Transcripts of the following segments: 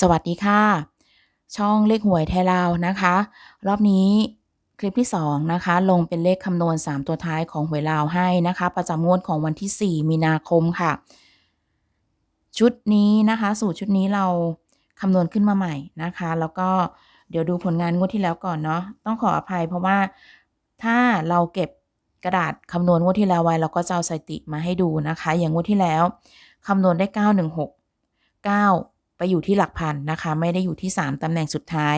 สวัสดีค่ะ ช่องเลขหวยไทยลาวนะคะ รอบนี้คลิปที่2นะคะลงเป็นเลขคำนวณ 3 ตัวท้ายของหวยลาวให้นะคะ ประจำงวดของวันที่ 4 มีนาคมค่ะ ชุดนี้นะคะสูตรชุดนี้เราคำนวณขึ้นมาใหม่นะคะ แล้วก็เดี๋ยวดูผลงานงวดที่แล้วก่อนเนาะต้องขออภัยเพราะว่าถ้าเราเก็บกระดาษคำนวณงวดที่แล้วไว้เราก็จะเอาสถิติมาให้ดูนะคะ อย่างงวดที่แล้วคำนวณได้ 916 9 ไปอยู่ที่หลักพันนะคะ ไม่ได้อยู่ที่ 3 ตำแหน่งสุดท้าย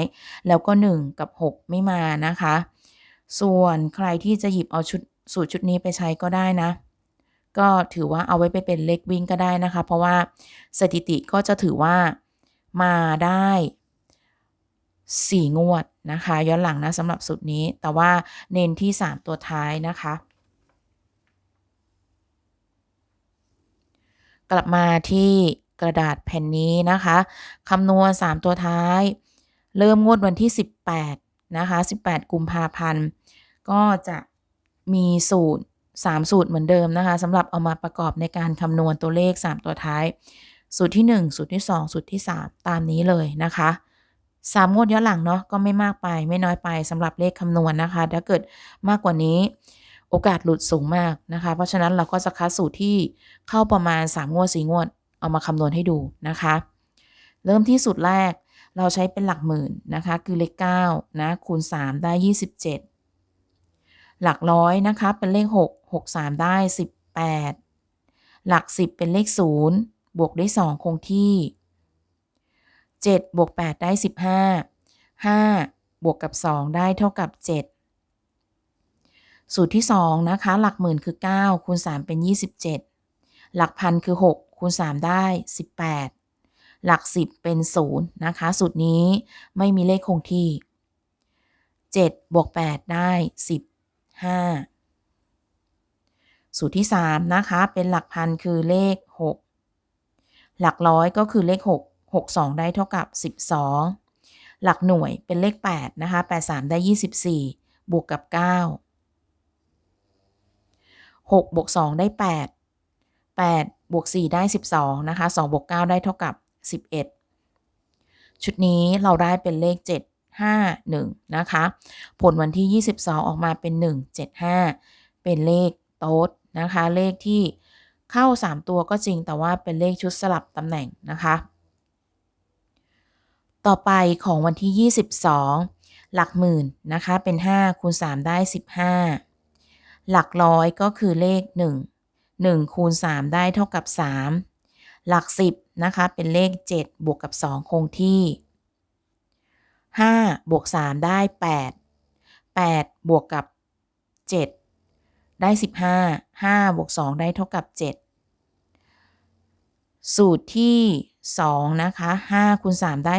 แล้วก็ 1 กับ 6 ไม่มานะคะ ส่วนใครที่จะหยิบเอาชุดสูตรชุดนี้ไปใช้ก็ได้นะ ก็ถือว่าเอาไว้ไปเป็นเลขวิ่งก็ได้นะคะ เพราะว่าสถิติก็จะถือว่ามาได้ 4 งวดนะคะ ย้อนหลังนะสำหรับสูตรนี้ แต่ว่าเน้นที่ 3 ตัวท้ายนะคะกลับมาที่ กระดาษแผ่นนี้นะคะคำนวณ 3 ตัวท้าย เริ่มงวดวันที่ 18 นะคะ 18 กุมภาพันธ์ ก็จะมีสูตร 3 สูตรเหมือนเดิมนะคะสำหรับเอามาประกอบในการคำนวณตัวเลข 3 ตัวท้าย สูตรที่ 1 สูตรที่ 2 สูตรที่ 3 ตามนี้เลยนะคะ3งวดย้อนหลังเนาะก็ไม่มากไปไม่น้อยไปสำหรับเลขคำนวณนะคะ ถ้าเกิดมากกว่านี้โอกาสหลุดสูงมากนะคะ เพราะฉะนั้นเราก็จะคัดสูตรที่เข้าประมาณ 3 งวด 4 งวด เอามาคำนวณให้ดูนะคะ เริ่มที่สูตรแรกเราใช้เป็นหลักหมื่นนะคะ คือเลข9นะคูณ 3 ได้ 27 หลักร้อยนะคะเป็นเลข 6 6 3 ได้ 18 หลัก 10 เป็นเลข 0 บวกได้2คงที่ 7 บวก 8 ได้ 15 5 บวกกับ 2 ได้เท่ากับ 7 สูตรที่ 2 นะคะ หลักหมื่นคือ 9 คูณ 3 เป็น 27 หลักพันคือ 6 คูณ 3 ได้ 18 หลัก 10 เป็น 0 นะคะ สูตรนี้ไม่มีเลขคงที่ 7 บวก 8 ได้ 15 สูตรที่ 3 นะคะ เป็นหลักพันคือเลข 6 หลักร้อยก็คือเลข 6 62 ได้เท่ากับ 12 หลักหน่วยเป็นเลข 8 นะคะ 83 ได้ 24 บวกกับ 9 6 บวก 2 ได้ 8 8 บวก 4 ได้ 12 นะคะ 2 บวก 9 ได้เท่ากับ 11 ชุดนี้เราได้เป็นเลข 7 5 1 นะคะ ผลวันที่ 22 ออกมาเป็น 1 7 5 เป็นเลขโต๊ดนะคะ เลขที่เข้า 3 ตัวก็จริงแต่ว่าเป็นเลขชุดสลับตำแหน่งนะคะ ต่อไปของวันที่ 22 หลักหมื่นนะคะ เป็น 5 คูณ 3 ได้ 15 หลักร้อยก็คือเลข 1 1คูณ3 ได้เท่ากับ 3 หลัก 10 นะคะ เป็นเลข 7 บวกกับ 2 คงที่ 5 บวก 3 ได้ 8 8 บวกกับ 7 ได้ 15 5 บวก 2 ได้เท่ากับ 7 สูตรที่ 2 นะคะ5คูณ3 ได้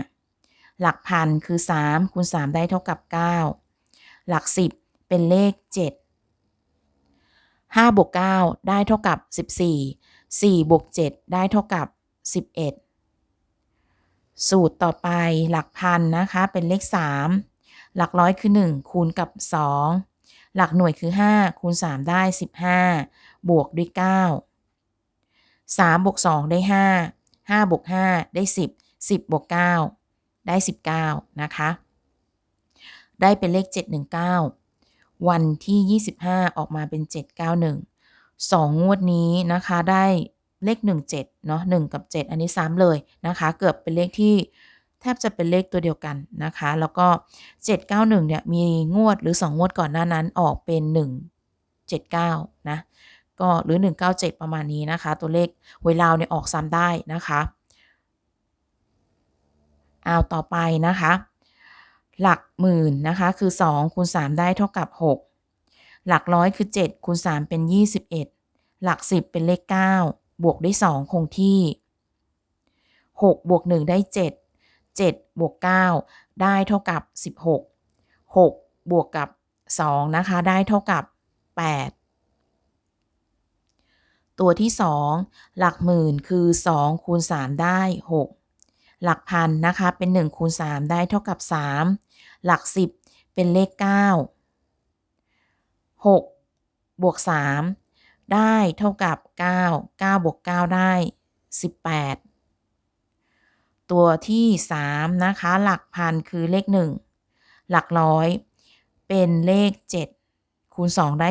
15 หลักพันคือ3คูณ3 ได้เท่ากับ 9 หลัก 10 เป็นเลข 7 5บวก9ได้เท่ากับ 14 4บวก7ได้เท่ากับ 11 สูตรต่อไปหลักพันนะคะเป็นเลข 3 หลักร้อยคือ 1 คูณกับ 2 หลักหน่วยคือ 5 คูณ 3 ได้ 15 บวกด้วย 9 3บวก2ได้ 5 5บวก5ได้ 10 10บวก9ได้ 19 นะคะ ได้เป็นเลข 719 วันที่ 25 ออกมาเป็น 791 2 งวดนี้นะคะได้เลข 17 เนาะ1กับ 7 อันนี้ซ้ำเลยนะคะ เกือบเป็นเลขที่แทบจะเป็นเลขตัวเดียวกันนะคะ แล้วก็ 791 เนี่ยมีงวดหรือ 2 งวดก่อนหน้านั้นออกเป็น 179 นะ ก็หรือ 197 ประมาณนี้นะคะ ตัวเลขเวลาเนี่ยออกซ้ำได้นะคะเอาต่อไปนะคะ หลักหมื่นนะคะคือ2คูณ3ได้เท่ากับ 6 หลักร้อยคือ 7คูณ3เป็น 21 หลัก 10 เป็นเลข 9 บวกด้วย 2 คงที่ 6 บวก 1 ได้ 7 7 บวก 9 ได้เท่ากับ 16 6 บวกกับ 2 นะคะ ได้เท่ากับ 8 ตัวที่ 2 หลักหมื่นคือ 2 คูณ 3 ได้ 6 หลักพันนะคะเป็น1คูณ3ได้เท่ากับ 3 หลัก 10 เป็นเลข 9 6 บวก 3 ได้เท่ากับ 9 9 บวก 9 ได้ 18 ตัวที่ 3 นะคะ หลักพันคือเลข 1 หลักร้อยเป็นเลข 7 คูณ 2 ได้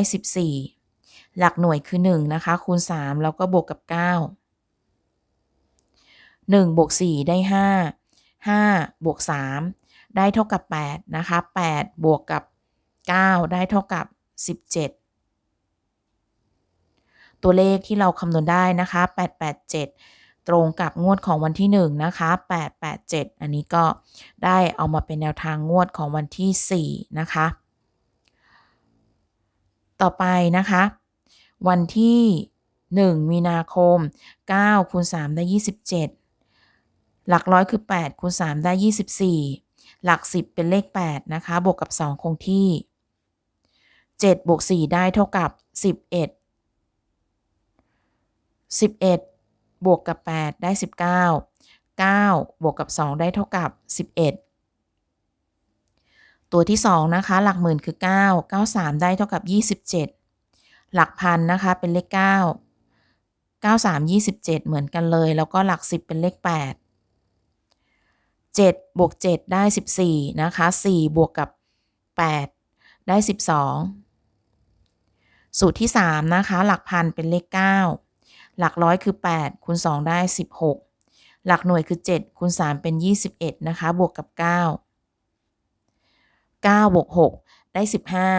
14 หลักหน่วยคือ 1 นะคะ คูณ 3 แล้วก็บวกกับ 9 1บวก4ได้ 5 5บวก3ได้เท่ากับ8นะคะ8บวกกับ 9 ได้เท่ากับ 17 ตัวเลขที่เราคำนวณได้นะคะ 887 ตรงกับงวดของวันที่ 1 นะคะ 887 อันนี้ก็ได้เอามาเป็นแนวทางงวดของวันที่ 4 นะคะ ต่อไปนะคะ วันที่ 1 มีนาคม9คูณ3ได้ 27 หลักร้อยคือ 8คูณ3ได้ 24 หลัก 10 เป็นเลข 8 นะคะ บวกกับ 2 คงที่ 7 บวก 4 ได้เท่ากับ 11 11 บวกกับ 8 ได้ 19 9 บวกกับ 2 ได้เท่ากับ 11ตัวที่ 2 นะคะ หลักหมื่นคือ 9 93 ได้เท่ากับ 27 หลักพันนะคะเป็นเลข 9 93 27 เหมือนกันเลย แล้วก็หลัก 10 เป็นเลข 8 7บวก7ได้ 14 นะคะ4บวกกับ 8 ได้ 12 สูตรที่ 3 นะคะ หลักพันเป็นเลข 9 หลักร้อยคือ 8คูณ2ได้ 16 หลักหน่วยคือ 7คูณ3เป็น 21 นะคะ บวกกับ 9 9บวก6ได้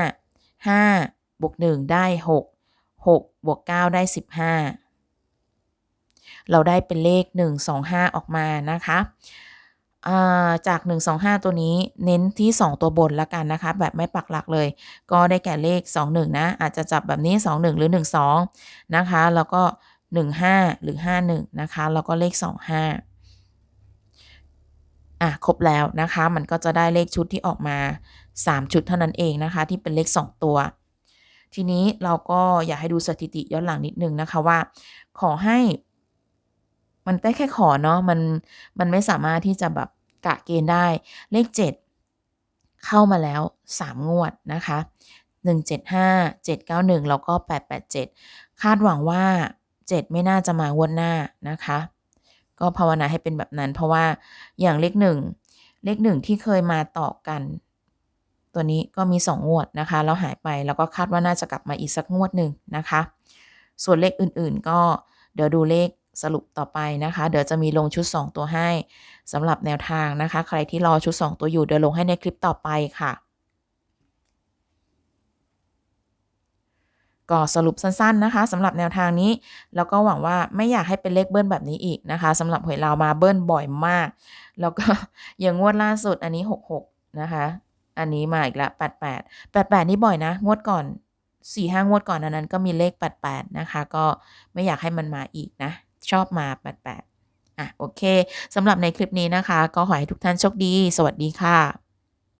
15 5บวก1ได้ 6 6บวก9ได้ 15 เราได้เป็นเลข 125 ออกมานะคะ จาก 125 ตัวนี้เน้นที่ 2 ตัวบนล้วกันนะคะ แบบไม่ปักหลักเลย ก็ได้แก่เลข 21 นะ อาจจะจับแบบนี้ 21 หรือ 12 นะคะ แล้วก็ 15 หรือ 51 นะคะ แล้วก็เลข 25 อะ ครบแล้วนะคะ มันก็จะได้เลขชุดที่ออกมา 3 ชุดเท่านั้นเองนะคะ ที่เป็นเลข 2 ตัว ทีนี้เราก็อยากให้ดูสถิติย้อนหลังนิดนึงนะคะว่า ขอให้มันได้แค่ขอเนาะมันมันไม่สามารถที่จะแบบ กะเกณฑ์ได้เลข 7 เข้ามาแล้ว 3 งวดนะคะ 175 791 แล้วก็ 887 คาดหวังว่า 7 ไม่น่าจะมางวดหน้านะคะ ก็ภาวนาให้เป็นแบบนั้น เพราะว่าอย่างเลข 1 เลข 1 ที่เคยมาต่อกันตัวนี้ก็มี 2 งวดนะคะแล้วหายไปแล้วก็คาดว่าน่าจะกลับมาอีกสักงวดหนึ่งนะคะ ส่วนเลขอื่นๆก็เดี๋ยวดูเลข สรุปต่อไปนะคะ เดี๋ยวจะมีลงชุด 2 ตัวให้สำหรับแนวทางนะคะ ใครที่รอชุด 2 ตัวอยู่เดี๋ยวลงให้ในคลิปต่อไปค่ะ ก็สรุปสั้นๆนะคะสำหรับแนวทางนี้ แล้วก็หวังว่าไม่อยากให้เป็นเลขเบิ้ลแบบนี้อีกนะคะสำหรับหวยเรามาเบิ้ลบ่อยมาก แล้วก็อย่างงวดล่าสุดอันนี้ 66 นะคะ อันนี้มาอีกละ88 88 นี่บ่อยนะ งวดก่อน4-5งวดก่อนอันนั้นก็มีเลข 88 นะคะ ก็ไม่อยากให้มันมาอีกนะ ชอบมา88อะโอเคสำหรับในคลิปนี้นะคะ ก็ขอให้ทุกท่านโชคดี สวัสดีค่ะ